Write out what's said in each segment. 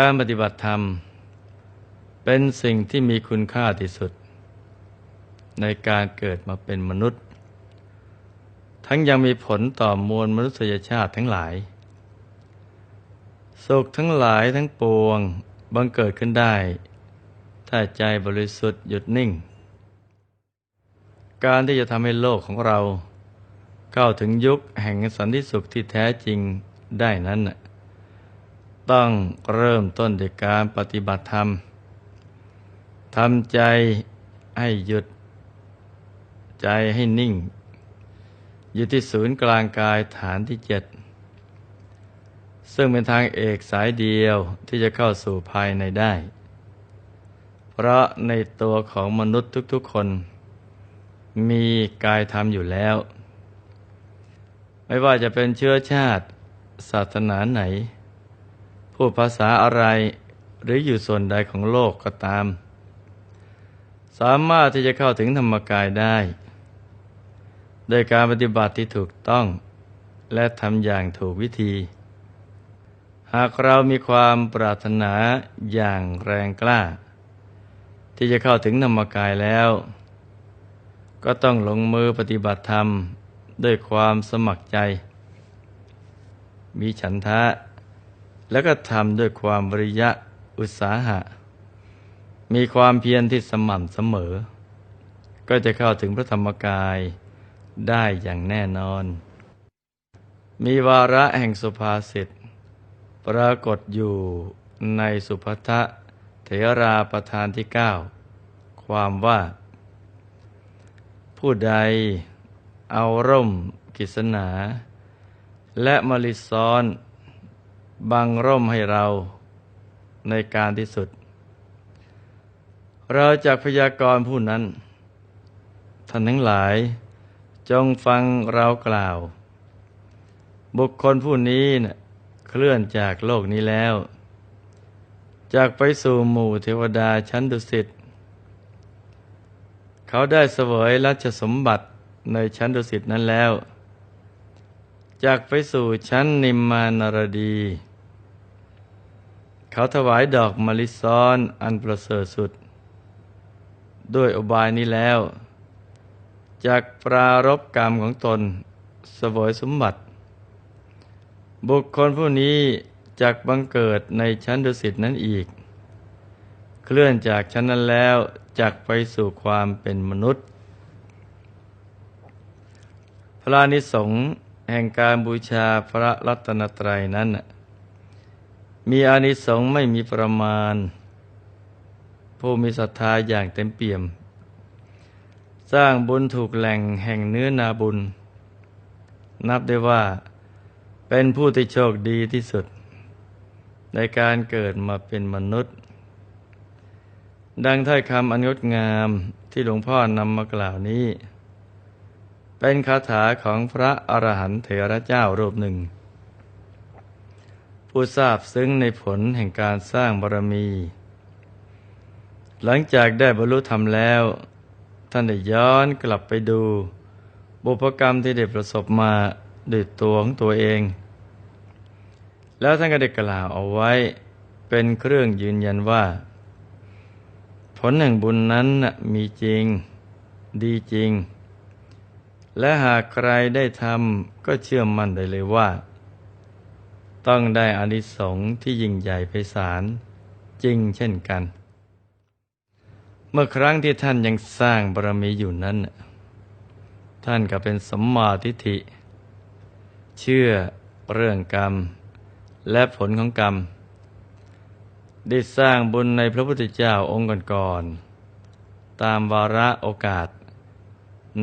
การปฏิบัติธรรม เป็นสิ่งที่มีคุณค่าที่สุด ในการเกิดมาเป็นมนุษย์ ทั้งยังมีผลต่อมวลมนุษยชาติทั้งหลาย สุขทั้งหลายทั้งปวงบังเกิดขึ้นได้ ถ้าใจบริสุทธิ์หยุดนิ่ง การที่จะทำให้โลกของเรา เข้าถึงยุคแห่งสันติสุขที่แท้จริงได้นั้น ต้องเริ่มต้นด้วยการปฏิบัติธรรมทำใจให้หยุด ใจให้นิ่ง อยู่ที่ศูนย์กลางกายฐานที่เจ็ดซึ่งเป็นทางเอกสายเดียวที่จะเข้าสู่ภายในได้ เพราะในตัวของมนุษย์ทุกๆคน มีกายธรรมอยู่แล้ว ไม่ว่าจะเป็นเชื้อชาติ ศาสนาไหน พูดภาษาอะไร หรืออยู่ส่วนใดของโลกก็ตาม สามารถที่จะเข้าถึงธรรมกายได้ โดยการปฏิบัติที่ถูกต้อง และทำอย่างถูกวิธี หากเรามีความปรารถนาอย่างแรงกล้า ที่จะเข้าถึงธรรมกายแล้ว ก็ต้องลงมือปฏิบัติธรรมด้วยความสมัครใจ มีฉันทะ แล้วก็ทำด้วยความบริยะอุตสาหะ มีความเพียรที่สม่ำเสมอ ก็จะเข้าถึงพระธรรมกายได้อย่างแน่นอน มีวาระแห่งสุภาษิตปรากฏอยู่ในสุภทะเถราประธานที่เก้าความว่า ผู้ใดเอาร่มกิษณา และมลิซ้อน บังร่มให้เราในการที่สุด เราจากพยากรณ์ผู้นั้น ท่านทั้งหลาย จงฟังเรากล่าว บุคคลผู้นี้นะ่ะเคลื่อนจากโลกนี้แล้ว จากไปสู่หมู่เทวดาชั้นดุสิตเขาได้เสวยรัชสมบัติในชั้นดุสิตนั้นแล้ว จากไปสู่ชั้นนิมมานรดี เขาถวายดอกมะลิซ้อนอันประเสริฐสุด ด้วยอบายนี้แล้ว จากปรารบกรรมของตนสวยสมบัติ บุคคลผู้นี้จากบังเกิดในชั้นดุสิตนั้นอีก เคลื่อนจากชั้นนั้นแล้วจากไปสู่ความเป็นมนุษย์ พระนิสงฆ์ แห่งการบูชาพระรัตนตรัยนั้น มีอานิสงส์ไม่มีประมาณ ผู้มีศรัทธาอย่างเต็มเปี่ยม สร้างบุญถูกแหล่งแห่งเนื้อนาบุญ นับได้ว่าเป็นผู้ที่โชคดีที่สุด ในการเกิดมาเป็นมนุษย์ ดังถ้อยคำอันงดงามที่หลวงพ่อนำมากล่าวนี้ เป็นคาถาของพระอรหันต์เถระเจ้ารูปหนึ่ง ผู้ทราบซึ้งในผลแห่งการสร้างบารมี หลังจากได้บรรลุธรรมแล้ว ท่านได้ย้อนกลับไปดู บุพกรรมที่ได้ประสบมาด้วยตัวของตัวเอง แล้วท่านก็ได้กล่าวเอาไว้เป็นเครื่องยืนยันว่า ผลแห่งบุญนั้นมีจริง ดีจริง และหากใครได้ทำก็เชื่อมั่นได้เลยว่า ต้องได้อานิสงส์ที่ยิ่งใหญ่ไพศาลจริงเช่นกัน เมื่อครั้งที่ท่านยังสร้างบารมีอยู่นั้น ท่านก็เป็นสัมมาทิฏฐิ เชื่อเรื่องกรรม และผลของกรรม ได้สร้างบุญในพระพุทธเจ้าองค์ก่อนๆตามวาระโอกาส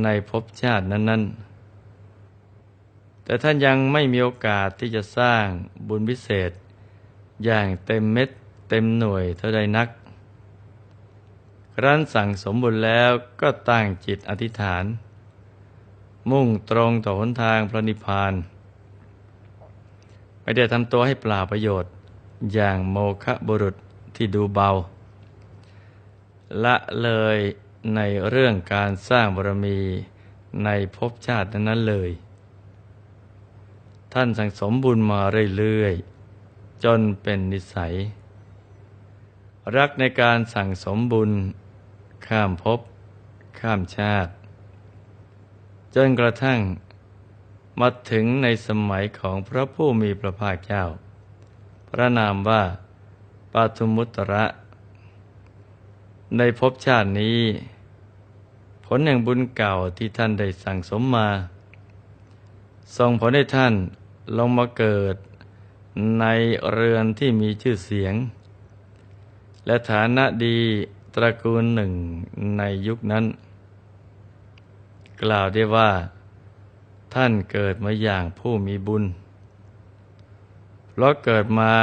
ในภพชาตินั้น ๆ แต่ท่านยังไม่มีโอกาสที่จะสร้างบุญพิเศษ อย่างเต็มเม็ดเต็มหน่วยเท่าใดนัก ครั้นสั่งสมบุญแล้วก็ตั้งจิตอธิษฐาน มุ่งตรงต่อหนทางพระนิพพาน ไม่ได้ทำตัวให้เปล่าประโยชน์ อย่างโมคะบุรุษที่ดูเบา ละเลย ในเรื่องการสร้างบารมีในภพชาตินั้นเลย ท่านสั่งสมบุญมาเรื่อยๆ จนเป็นนิสัย รักในการสั่งสมบุญ ข้ามภพข้ามชาติ จนกระทั่งมาถึงในสมัยของพระผู้มีพระภาคเจ้า พระนามว่าปาทุมุตระ ในภพชาตินี้ ผลแห่งบุญเก่าที่ท่านได้สั่งสมมาส่งผลให้ท่านลงมาเกิดในเรือนที่มีชื่อเสียง และฐานะดีตระกูลหนึ่งในยุคนั้น กล่าวได้ว่า ท่านเกิดมาอย่างผู้มีบุญ เพราะเกิดมา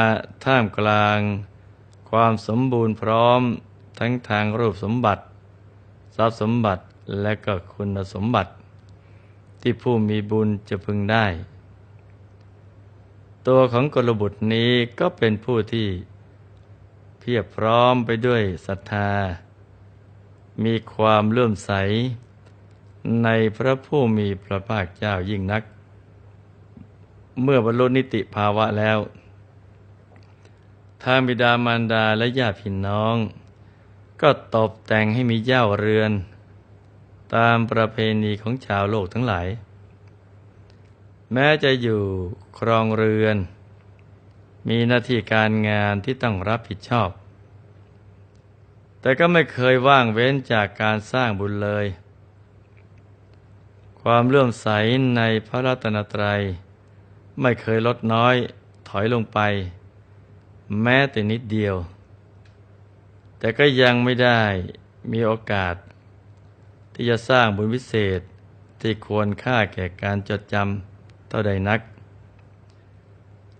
ท่ามกลาง ความสมบูรณ์พร้อม ทั้งทางรูปสมบัติ ทรัพย์สมบัติและก็คุณสมบัติ ที่ผู้มีบุญจะพึงได้ ตัวของกลบุตรนี้ก็เป็นผู้ที่เพียบพร้อมไปด้วยศรัทธา มีความเลื่อมใส ในพระผู้มีพระภาคเจ้ายิ่งนัก เมื่อบรรลุนิติภาวะแล้วทางบิดามารดาและญาติพี่น้อง ก็ตบแต่งให้มีเย้าเรือน ตามประเพณีของชาวโลกทั้งหลาย แม้จะอยู่ครองเรือน มีหน้าที่การงานที่ต้องรับผิดชอบ แต่ก็ไม่เคยว่างเว้นจากการสร้างบุญเลย ความเลื่อมใสในพระรัตนตรัย ไม่เคยลดน้อยถอยลงไป แม้แต่นิดเดียว แต่ก็ยังไม่ได้มีโอกาส ที่จะสร้างบุญวิเศษที่ควรค่าแก่การจดจำเท่าใดนัก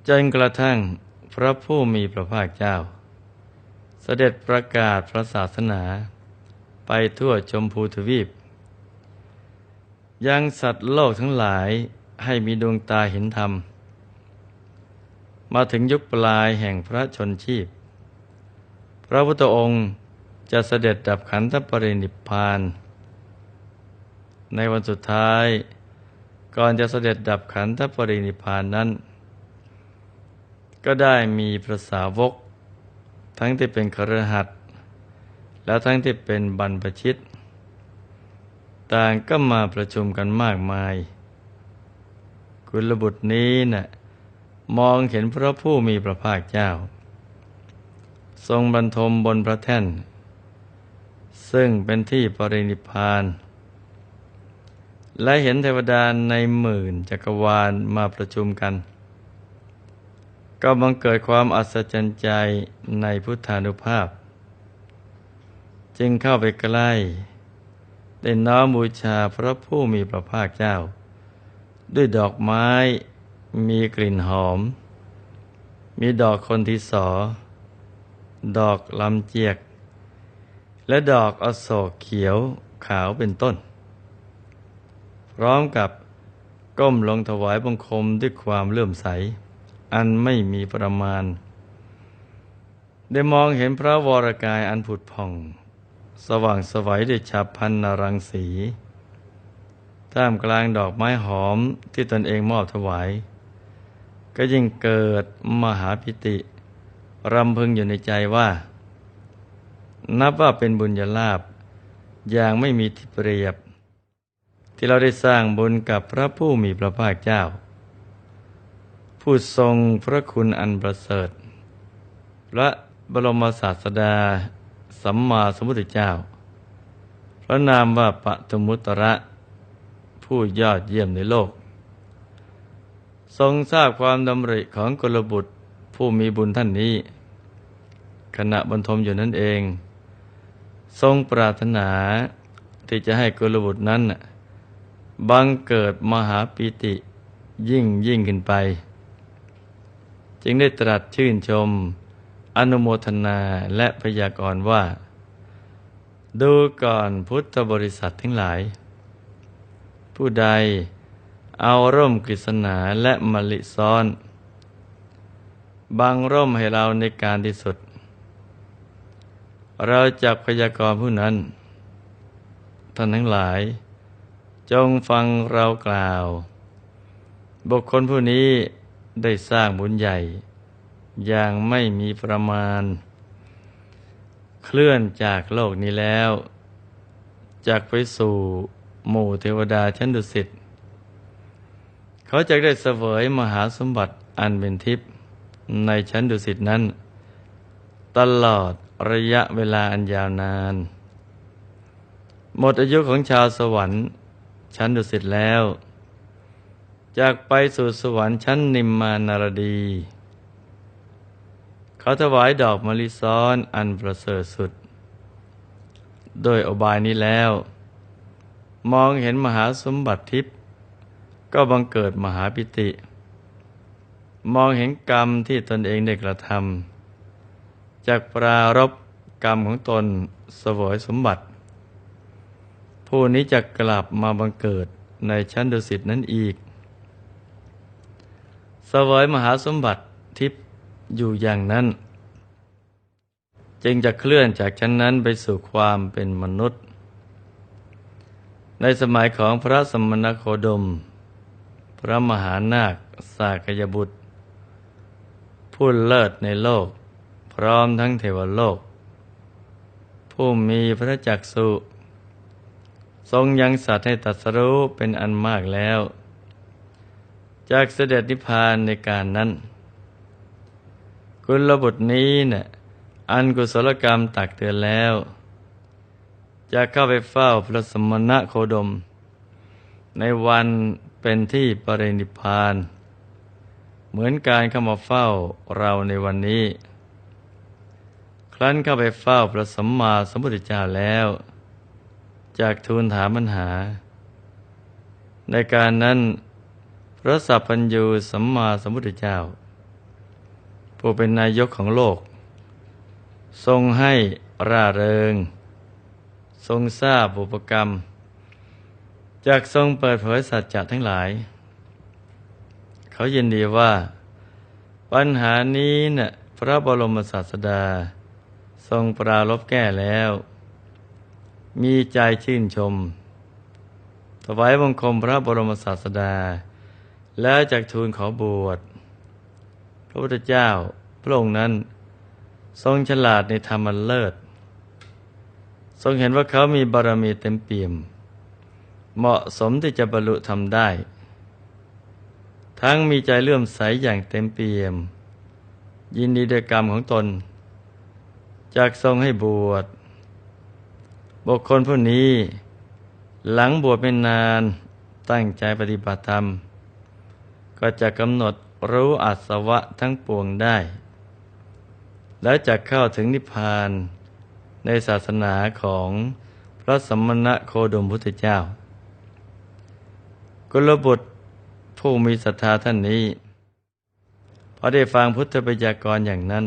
จนกระทั่งพระผู้มีพระภาคเจ้า เสด็จประกาศพระศาสนา ไปทั่วชมพูทวีป ยังสัตว์โลกทั้งหลายให้มีดวงตาเห็นธรรม มาถึงยุคปลายแห่งพระชนชีพ พระพุทธองค์จะเสด็จดับขันธปรินิพพาน ในวันสุดท้าย ก่อนจะเสด็จดับขันธปรินิพพานนั้น ก็ได้มีพระสาวก ทั้งที่เป็นครหัสแล้วทั้งที่เป็นบรรพชิต ต่างก็มาประชุมกันมากมายกุลบุตรนี้นะ่ะมองเห็นพระผู้มีพระภาคเจ้า ทรงบรรทมบนพระแท่น ซึ่งเป็นที่ปรินิพาน และเห็นเทวดาในหมื่นจักรวาลมาประชุมกัน ก็บังเกิดความอัศจรรย์ใจในพุทธานุภาพ จึงเข้าไปใกล้ได้น้อมบูชาพระผู้มีพระภาคเจ้า ด้วยดอกไม้มีกลิ่นหอม มีดอกคนทีสอ ดอกลำเจียก และดอกอโศกเขียวขาวเป็นต้น พร้อมกับก้มลงถวายบังคมด้วยความเลื่อมใส อันไม่มีประมาณ ได้มองเห็นพระวรกายอันผุดผ่อง สว่างสวัยด้วยฉับพันนรังสีท่ามกลางดอกไม้หอมที่ตนเองมอบถวาย ก็ยิ่งเกิดมหาพิติ รำพึงอยู่ในใจว่า นับว่าเป็นบุญญาลาภอย่างไม่มีที่เปรียบ ที่เราได้สร้างบุญกับพระผู้มีพระภาคเจ้า ผู้ทรงพระคุณอันประเสริฐ พระบรมศาสดา สัมมาสัมพุทธเจ้า พระนามว่าปะตมุตระ ผู้ยอดเยี่ยมในโลก ทรงทราบความดำริของกลบุตรผู้มีบุญท่านนี้ ขณะบรรทมอยู่นั่นเอง ทรงปรารถนาที่จะให้กลบุตรนั้นบังเกิดมหาปิติยิ่งยิ่งขึ้นไป จึงได้ตรัสชื่นชม อนุโมทนาและพยากรณ์ว่า ดูก่อนพุทธบริษัททั้งหลาย ผู้ใดเอาร่มกฤษณาและมะลิซ้อนบังร่มให้เราในการที่สุด เราจักพยากรณ์ผู้นั้น ท่านทั้งหลาย จงฟังเรากล่าว บุคคลผู้นี้ได้สร้างบุญใหญ่ อย่างไม่มีประมาณ เคลื่อนจากโลกนี้แล้วจากไปสู่หมู่เทวดาชั้นดุสิตเขาจะได้เสวยมหาสมบัติอันเป็นทิพย์ในชั้นดุสิตนั้น ตลอด ระยะเวลาอันยาวนาน หมดอายุของชาวสวรรค์ ชั้นดุสิตแล้ว จากไปสู่สวรรค์ชั้นนิมมานารดี เขาถวายดอกมะลิซ้อนอันประเสริฐสุด โดยอบายนี้แล้ว มองเห็นมหาสมบัติทิพย์ก็บังเกิดมหาปิติ มองเห็นกรรมที่ตนเองได้กระทำ จากปรารบกรรมของตนสวยสมบัติ ผู้นี้จะกลับมาบังเกิดในชั้นดุสิตนั้นอีก สวยมหาสมบัติทิพย์อยู่อย่างนั้น จึงจะเคลื่อนจากชั้นนั้นไปสู่ความเป็นมนุษย์ ในสมัยของพระสมณโคดม พระมหานาคสากยบุตร ผู้เลิศในโลก พร้อมทั้งเทวโลก ผู้มีพระจักสุทรงยังสัตว์ให้ตัดสรู้เป็นอันมากแล้ว จากเสด็จนิพพานในการนั้นกุลบุตรนี้เนะ่ยอันกุศลกรรมตักเตือนแล้ว จะเข้าไปเฝ้าพระสมณะโคดม ในวันเป็นที่ปรินิพพาน เหมือนการเข้ามาเฝ้าเราในวันนี้ ครั้นเข้าไปเฝ้าพระสัมมาสัมพุทธเจ้าแล้ว จากทูลถามปัญหา ในการนั้นพระสัพพัญญูสัมมาสัมพุทธเจ้า ผู้เป็นนายกของโลก ทรงให้ร่าเริง ทรงทราบบุปกรรม จากทรงเปิดเผยสัจจะทั้งหลาย เขายินดีว่า ปัญหานี้นะ่ะพระบรมศาสดา ทรงปราลบแก้แล้ว มีใจชื่นชม ถวายบังคมพระบรมศาสดา แล้วจากทูลขอบวช พระพุทธเจ้าพระองค์นั้น ทรงฉลาดในธรรมเลิศ ทรงเห็นว่าเขามีบารมีเต็มเปี่ยม เหมาะสมที่จะบรรลุทำได้ ทั้งมีใจเลื่อมใสอย่างเต็มเปี่ยม ยินดีด้วยกรรมของตน จากทรงให้บวช บุคคลผู้นี้ หลังบวชไม่นานตั้งใจปฏิบัติธรรม ก็จะกำหนดรู้อัศวะทั้งปวงได้ แล้วจะเข้าถึงนิพพานในศาสนาของพระสมณะโคดมพุทธเจ้า กุลบุตรผู้มีศรัทธาท่านนี้พอได้ฟังพุทธบัญญกรอย่างนั้น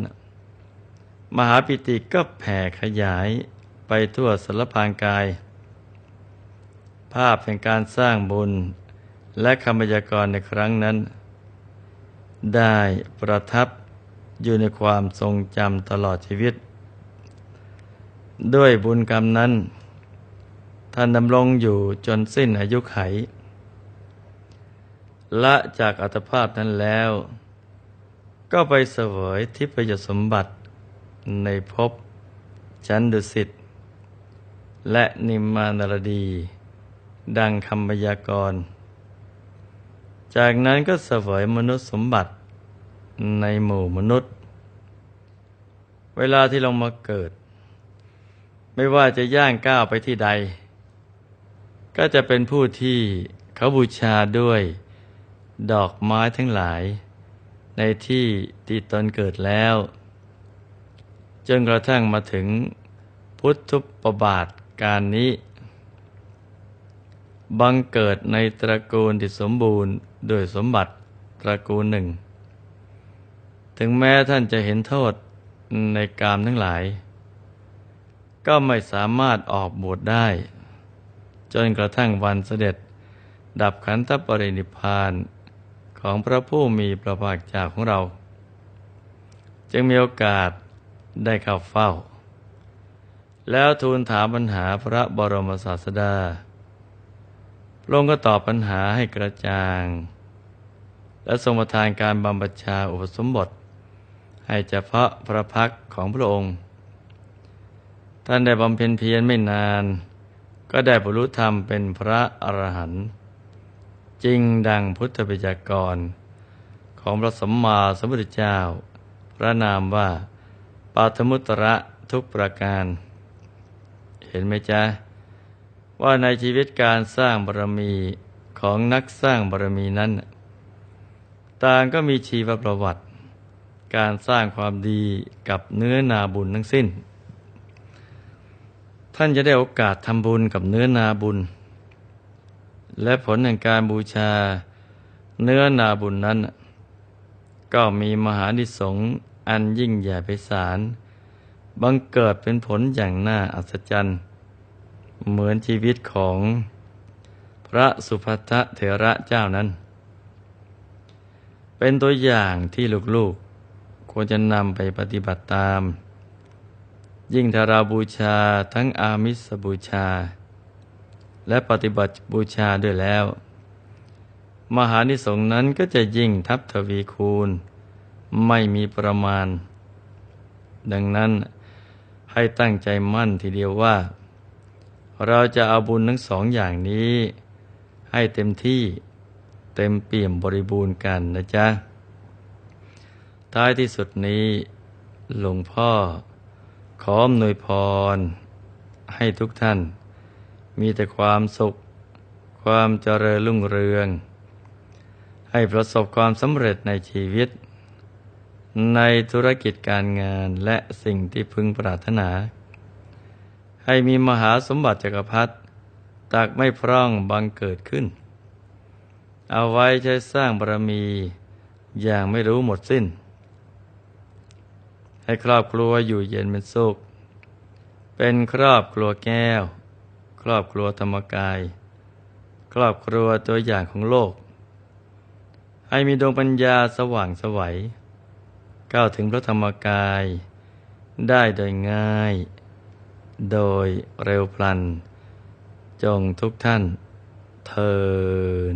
มหาปิติก็แผ่ขยายไปทั่วสารพางกาย ภาพแห่งการสร้างบุญ และคำบัญญักรในครั้งนั้น ได้ประทับอยู่ในความทรงจำตลอดชีวิต ด้วยบุญกรรมนั้น ท่านดำรงอยู่จนสิ้นอายุไข ละจากอัตภาพนั้นแล้ว ก็ไปเสวยทิพยสมบัติ ในภพชั้นดุสิตและนิมมานรดี ดังคำพยากรณ์ จากนั้นก็เสวยมนุษย์สมบัติในหมู่มนุษย์ เวลาที่ลงมาเกิด ไม่ว่าจะย่างก้าวไปที่ใด ก็จะเป็นผู้ที่เขาบูชาด้วยดอกไม้ทั้งหลาย ในที่ที่ตนเกิดแล้ว จนกระทั่งมาถึงพุทธุปบาทการนี้ บังเกิดในตระกูลที่สมบูรณ์โดยสมบัติตระกูลหนึ่ง ถึงแม้ท่านจะเห็นโทษในกามทั้งหลาย ก็ไม่สามารถออกบวชได้ จนกระทั่งวันเสด็จ ดับขันธปรินิพพานของพระผู้มีพระภาคเจ้าของเรา จึงมีโอกาส ได้เข้าเฝ้า แล้วทูลถามปัญหาพระบรมศาสดา พระองค์ก็ตอบปัญหาให้กระจ่าง และทรงประทานการบำบัญชาอุปสมบท ให้เฉพาะพระพักของพระองค์ ท่านได้บำเพ็ญเพียรไม่นาน ก็ได้บรรลุธรรมเป็นพระอรหันต์จริงดังพุทธปิจกร ของพระสัมมาสัมพุทธเจ้า พระนามว่า ปาทมุตระทุกประการ เห็นไหมจ๊ะ ว่าในชีวิตการสร้างบารมีของนักสร้างบารมีนั้น ต่างก็มีชีวประวัติ การสร้างความดีกับเนื้อนาบุญทั้งสิ้น ท่านจะได้โอกาสทำบุญกับเนื้อนาบุญ และผลแห่งการบูชาเนื้อนาบุญนั้น ก็มีมหานิสง อันยิ่งใหญ่ไพศาลบังเกิดเป็นผลอย่างน่าอัศจรรย์ เหมือนชีวิตของพระสุภัทเถระเจ้านั้น เป็นตัวอย่างที่ลูกๆ ควรจะนำไปปฏิบัติตาม ยิ่งถ้าเราบูชาทั้งอามิสบูชา และปฏิบัติบูชาด้วยแล้ว มหานิสงนั้นก็จะยิ่งทับทวีคูณ ไม่มีประมาณ ดังนั้นให้ตั้งใจมั่นทีเดียวว่า เราจะเอาบุญทั้งสองอย่างนี้ ให้เต็มที่เต็มเปี่ยมบริบูรณ์กันนะจ๊ะ ท้ายที่สุดนี้หลวงพ่อ ขออำนวยพร ให้ทุกท่าน มีแต่ความสุข ความเจริญรุ่งเรือง ให้ประสบความสำเร็จในชีวิต ในธุรกิจการงานและสิ่งที่พึงปรารถนา ให้มีมหาสมบัติจักรพรรดิตักไม่พร่องบังเกิดขึ้น เอาไว้ใช้สร้างบารมีอย่างไม่รู้หมดสิ้น ให้ครอบครัวอยู่เย็นเป็นสุข เป็นครอบครัวแก้ว ครอบครัวธรรมกาย ครอบครัวตัวอย่างของโลก ให้มีดวงปัญญาสว่างสวัย ก้าวถึงพระธรรมกาย ได้โดยง่าย โดยเร็วพลัน จงทุกท่านเทิน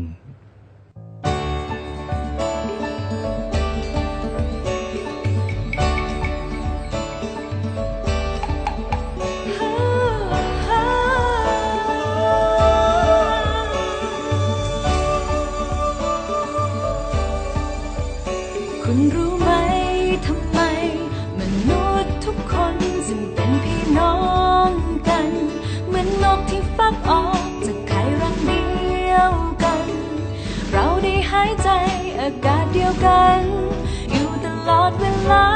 กัน อยู่ตลอดเวลา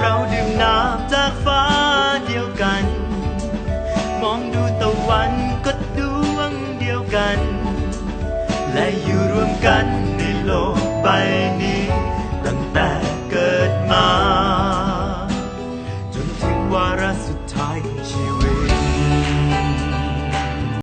เราดื่มน้ำจากฟ้าเดียวกัน มองดูตะวันก็ดวงเดียวกัน และอยู่รวมกันในโลกใบนี้